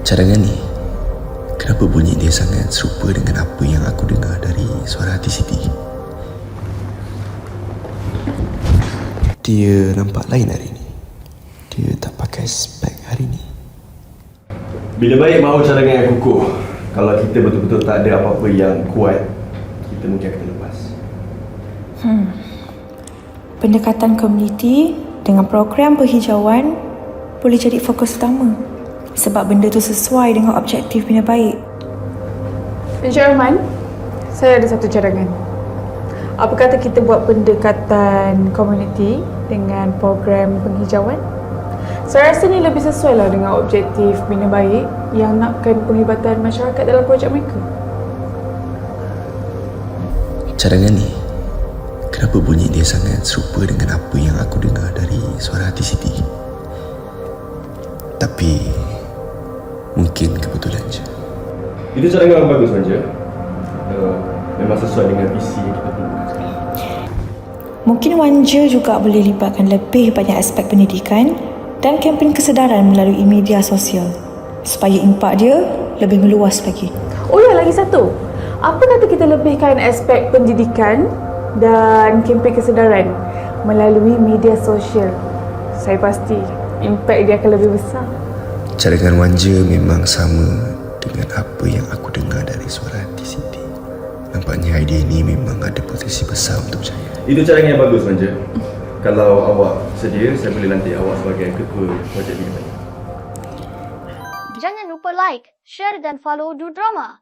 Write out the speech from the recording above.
Cadangan ni Kenapa bunyi dia sangat serupa dengan apa yang aku dengar dari suara hati Siti? Dia nampak lain hari ni. Dia tak pakai spek hari ni. Bila baik mahu cadangan yang kukuh. Kalau kita betul-betul tak ada apa-apa yang kuat Kita mungkin akan lepas. Pendekatan komuniti dengan program penghijauan boleh jadi fokus utama sebab benda tu sesuai dengan objektif bina baik. Encik Rahman, saya ada satu cadangan. Apa kata kita buat pendekatan komuniti dengan program penghijauan? Saya rasa ni lebih sesuai lah dengan objektif Bina Baik yang nakkan penglibatan masyarakat dalam projek mereka. Cadangan ni Kenapa bunyi dia sangat serupa dengan apa yang aku dengar dari suara hati Siti Tapi Mungkin kebetulan je Itu cadangan yang bagus Manja uh, Memang sesuai dengan visi yang kita perlukan Mungkin Wanja juga boleh libatkan lebih banyak aspek pendidikan dan kempen kesedaran melalui media sosial supaya impak dia lebih meluas lagi. Oh ya, lagi satu. Apa kata kita lebihkan aspek pendidikan dan kempen kesedaran melalui media sosial? Saya pasti impak dia akan lebih besar. Cadangan Wanja memang sama dengan apa yang aku dengar dari suara hati Siti. Nampaknya idea ni memang ada potensi besar untuk berjaya. Itu cadangan yang bagus Manja. Kalau awak sedia, saya boleh lantik awak sebagai ketua projek Baik Jangan lupa like, share dan follow Du Drama.